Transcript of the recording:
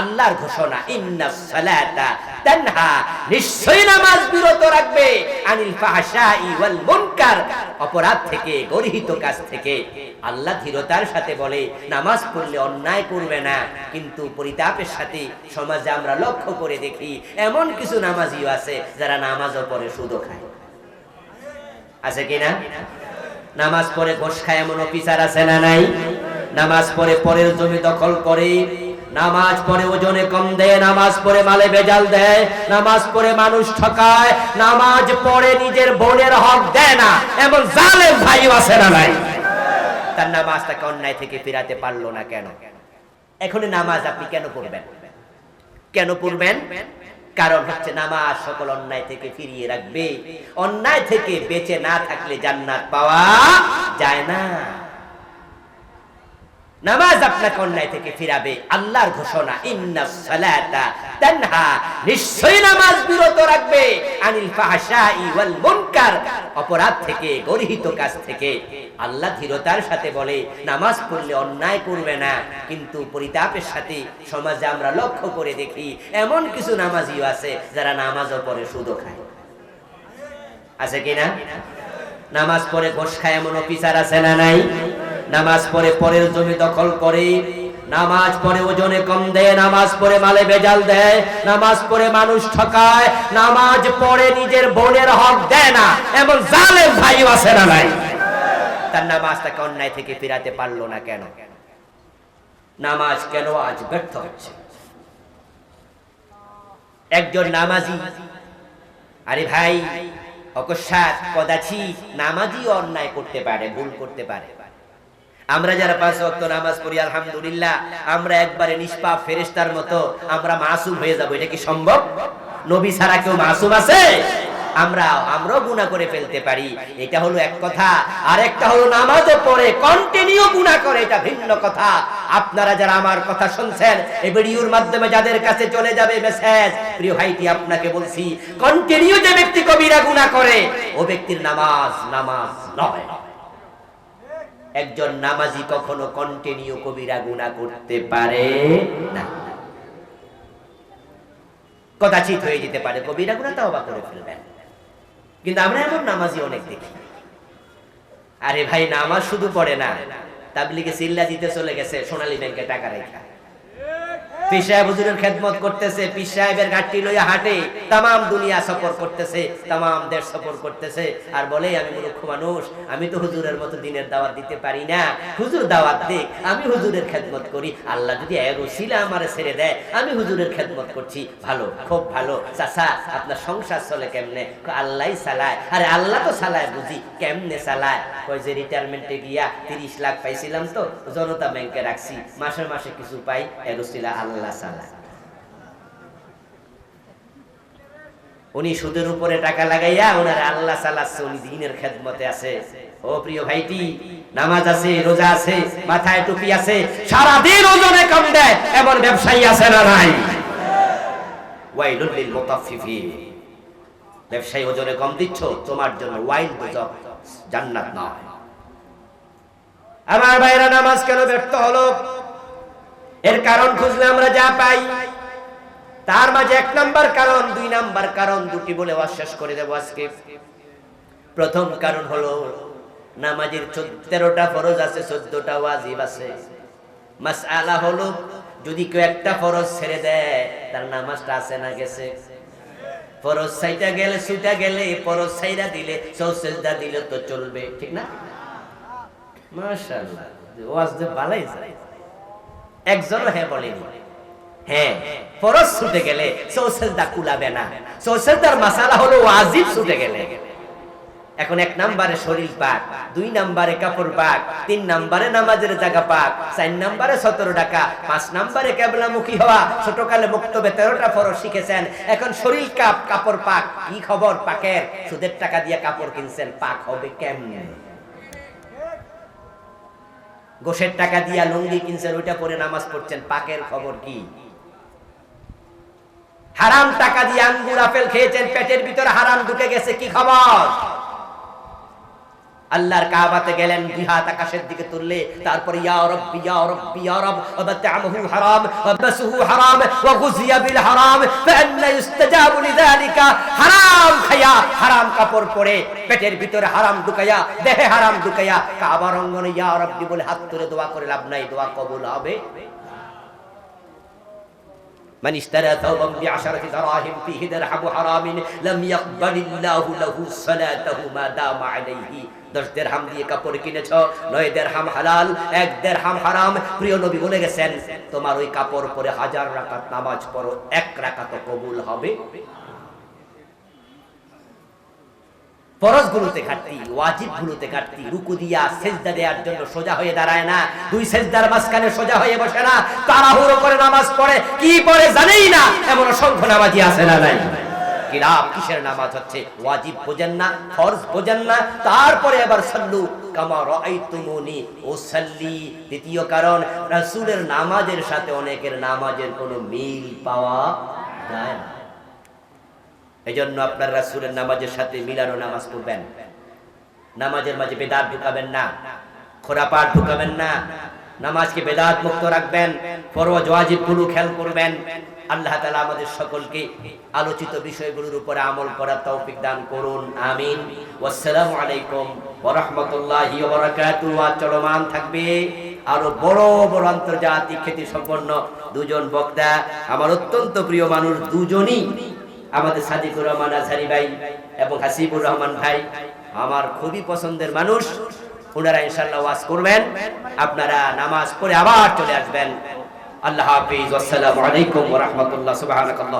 আল্লাহর ঘোষণা, ইন্না সালাতা তানহা নিশ্চয়ই নামাজ বিরত রাখবে। আনিল ফাহশাই ওয়াল মুনকার, অপরাধ থেকে, গর্হিত কাজ থেকে। আল্লাহ ধীরতার সাথে বলে, নামাজ পড়লে অন্যায় করবে না, কিন্তু পরিতাপের সাথে সমাজে আমরা লক্ষ্য করে দেখি, এমন কিছু নামাজিও আছে যারা নামাজও পড়ে সুদও খায়। আছে কিনা নামাজ পড়ে ঘোষ খায় এমন অফিসার আছে না নাই? নামাজ পড়ে পরের জমি দখল করে নামাজ পড়ে ওজনে কম দেয়, নামাজ পড়ে মালে বেজাল দেয়, নামাজ পড়ে মানুষ ঠকায়, নামাজ পড়ে নিজের বোনের হক দেয় না, এমন জালেম ভাইও আছে না নাই? তার নামাজ তাকে অন্যায় থেকে ফিরাতে পারল না কেন? এখন নামাজ আপনি কেন পড়বেন? কেন পড়বেন? কারণ হচ্ছে নামাজ সকল অন্যায় থেকে ফিরিয়ে রাখবে। অন্যায় থেকে বেঁচে না থাকলে জান্নাত পাওয়া যায় না। নামাজ আপনাকে অন্যায় থেকে ফিরাবে, আল্লাহর ঘোষণা, ইন্না সালাতা তানহা নিশ্চয়ই নামাজ বিরত রাখবে। আনিল ফাহশাই ওয়াল মুনকার, অপরাধ থেকে, গর্হিত কাজ থেকে। আল্লাহ ধীরতার সাথে বলে, নামাজ পড়লে অন্যায় করবে না, কিন্তু পরিতাপের সাথে সমাজে আমরা লক্ষ্য করে দেখি, এমন কিছু নামাজিও আছে যারা নামাজও পড়ে, সুদও খায়। আছে কিনা নামাজ পড়ে ঘোষ খায় এমন অফিসার আছে না নাই? নামাজ পড়ে পরের জমি দখল করে। নামাজ পড়ে ওজনে কম দেয়, নামাজ পড়ে মালে বেজাল দেয়, নামাজ পড়ে মানুষ ঠকায়, নামাজ পড়ে নিজের বোনের হক দেয় না, এমন জালেম ভাইও আছে না নাই? তার নামাজ তাকে অন্যায় থেকে ফিরাতে পারল না কেন? নামাজ কেন আজ ব্যর্থ হচ্ছে? একজন নামাজি, আরে ভাই, অকস্মাৎ কদাচি নামাজি অন্যায় করতে পারে, ভুল করতে পারে। আমরা যারা পাঁচ ওয়াক্ত নামাজ পড়ি, আলহামদুলিল্লাহ, আমরা একবারে নিষ্পাপ ফেরেশতার মতো আমরা মাসুম হয়ে যাব। এটা কি সম্ভব? নবী ছাড়া কেউ মাসুম আছে? আমরা, আমরাও গুনাহ করে ফেলতে পারি। এটা হলো এক কথা। আর একটা হলো নামাজও পড়ে কন্টিনিউ গুনাহ করে, এটা ভিন্ন কথা। আপনারা যারা আমার কথা শুনছেন, এই ভিডিওর মাধ্যমে যাদের কাছে চলে যাবে মেসেজ প্রিয় ভাইটি, আপনাকে বলছি কন্টিনিউ যে ব্যক্তি কবিরা গুনাহ করে, ও ব্যক্তির নামাজ নামাজ নয়। একজন নামাজি কখনো কন্টিনিউ কবিরা গুণা করতে পারে না। কদাচিৎ হয়ে যেতে পারে, কবিরা গুণা তাও বা করে ফেলবেন। কিন্তু আমরা এমন নামাজি অনেক দেখি। আরে ভাই, নামাজ শুধু পড়ে না, তাবলিগে সিল্লা দিতে চলে গেছে, সোনালী ব্যাংকে টাকা রেখা পীর আমি হুজুরের খেদমত করছি। ভালো, খুব ভালো। চাচা, আপনার সংসার চলে কেমনে? আল্লাহ চালায়। আরে আল্লাহ তো চালায়, বুঝি? কেমনে চালায়? কই যে রিটায়ারমেন্টে গিয়া তিরিশ লাখ পাইছিলাম তো, জনতা ব্যাংকে রাখছি। মাসে মাসে কিছু পাই এরুসিলা আল্লাহ চালায় উনি সুদের উপরে টাকা লাগাইয়া ওনার আল্লাহ চালাচ্ছে উনি দিনের খেদমতে আছে। ও প্রিয় ভাইটি, নামাজ আছে, রোজা আছে, মাথায় টুপি আছে সারা দিন ওজনে কম দেয়, এমন ব্যবসায়ী আছে না নাই? ওয়াইলুল লিল ব্যবসায়ী ওজনে কম দিচ্ছ, তোমার জন্য ওয়াইল দুজক জান্নাত নয়। আমার ভাইরা, নামাজ কেন ব্যর্থ হলো? এর কারণ খুঁজলে আমরা যা পাই। তার মাঝে এক নাম্বার কারণ, দুই নাম্বার কারণ দুটি বলে অশ্বাস করে দেবো আজকে। প্রথম কারণ হলো, নামাজের তেরোটা ফরজ আছে, চোদ্দটা ওয়াজিব আছে। মাসআলা হলো, যদি কেউ একটা ফরজ ছেড়ে দেয়, তার নামাজটা আছে না গেছে। ফরজ সাইটা গেলে সুইটা গেলে, ফরজ সাইরা দিলে সৌসেজদা দিলে তো চলবে, ঠিক না? মাশাআল্লাহ, ওয়াজ যে ভালোই যায়। একজন হ্যাঁ বলেনি হ্যাঁ ফরজ ছুটে গেলে সৌসেজদা কুলাবে না। সৌসেজদার মাসালা হলো ওয়াজিব ছুটে গেলে। এখন এক নাম্বারে শরীর পাক, দুই নাম্বারে কাপড় পাক, তিন নাম্বারে নামাজের জায়গা পাক, চার নাম্বারে সতেরো টাকা পাঁচ নাম্বারে কেবলামুখী হওয়া, ছোটকালে মুক্তবে তেরোটা ফরজ শিখেছেন। এখন শরীর কাপ, কাপড় পাক, কি খবর পাকের? সুদের টাকা দিয়ে কাপড় কিনছেন, পাক হবে কেমনে? গোশের টাকা দিয়া লুঙ্গি কিনছেন, ওইটা পরে নামাজ পড়ছেন, পাকের খবর কি? হারাম টাকা দিয়ে আঙ্গুর, আপেল খেয়েছেন, পেটের ভিতরে হারাম ঢুকে গেছে, কি খবর? আল্লাহর কাবাতে গেলেন দুই হাত আকাশের দিকে তুললে, তারপরে ইয়া রব্বি ইয়া রব্বি, ইয়া রব ওয়া হারাম ওয়াবাসুহু হারাম বিল হারাম ইস্তাজাবু লিযালিকা, হারাম খায়া হারাম কাপড় পরে পেটের ভিতরে হারাম ঢুকায়া দেহে হারাম ঢুকায়া কাবার অঙ্গনে ইয়া রব্বি বলে হাত তুলে দোয়া করে লাভ নাই দোয়া কবুল হবে من اشترى ثوبا بعشرة دراهم فيه درهم حرام لم يقبل الله له صلاته ما دام عليه দশ দেড়হাম দিয়ে কাপড় কিনেছ নয় দেড়হাম হালাল এক দেড়হাম হারাম প্রিয় নবী বলে গেছেন তোমার ওই কাপড় পরে হাজার রাকাত নামাজ পড়ো এক রাকাত কবুল হবে ফরজ গুলোতে ঘাটতি ওয়াজিব গুলোতে ঘাটতি, রুকু দিয়া সেজদা দেওয়ার জন্য সোজা হয়ে দাঁড়ায় না। দুই সেজদার মাঝখানে সোজা হয়ে বসে না। করে নামাজ পড়ে, কি পড়ে জানেই না, এমন অসংখ্য নামাজি আছে না নাই? তারপরে আবার দ্বিতীয় কারণ, রাসূলের নামাজের সাথে অনেকের নামাজের কোনো মিল পাওয়া যায় না। এজন্য আপনার রাসূলের নামাজের সাথে মিলানো নামাজ পড়বেন। নামাজের মাঝে বেদাত ঢুকাবেন না, খোরাপাট ঢুকাবেন না, নামাজকে বেদাত মুক্ত রাখবেন ফরজ ওয়াজিব করবেন। আল্লাহ তালা আমাদের সকলকে আলোচিত বিষয়গুলোর উপরে আমল করার তৌফিক দান করুন, আমিন। ওয়াসসালামু আলাইকুম রাহমাতুল্লাহি চলমান থাকবে আরও বড় বড় আন্তর্জাতিক খ্যাতি সম্পন্ন দুজন বক্তা। আমার অত্যন্ত প্রিয় মানুষ দুজনই আমাদের সাদিকুর রহমান আসারি ভাই এবং হাসিবুর রহমান ভাই, আমার খুবই পছন্দের মানুষ, ওনারা ইনশাল্লাহ ওয়াজ করবেন। আপনারা নামাজ পড়ে আবার চলে আসবেন। আল্লাহ হাফিজ। আসসালামু আলাইকুম ওয়া রাহমাতুল্লাহ। সুবহানাকাল্লাহ।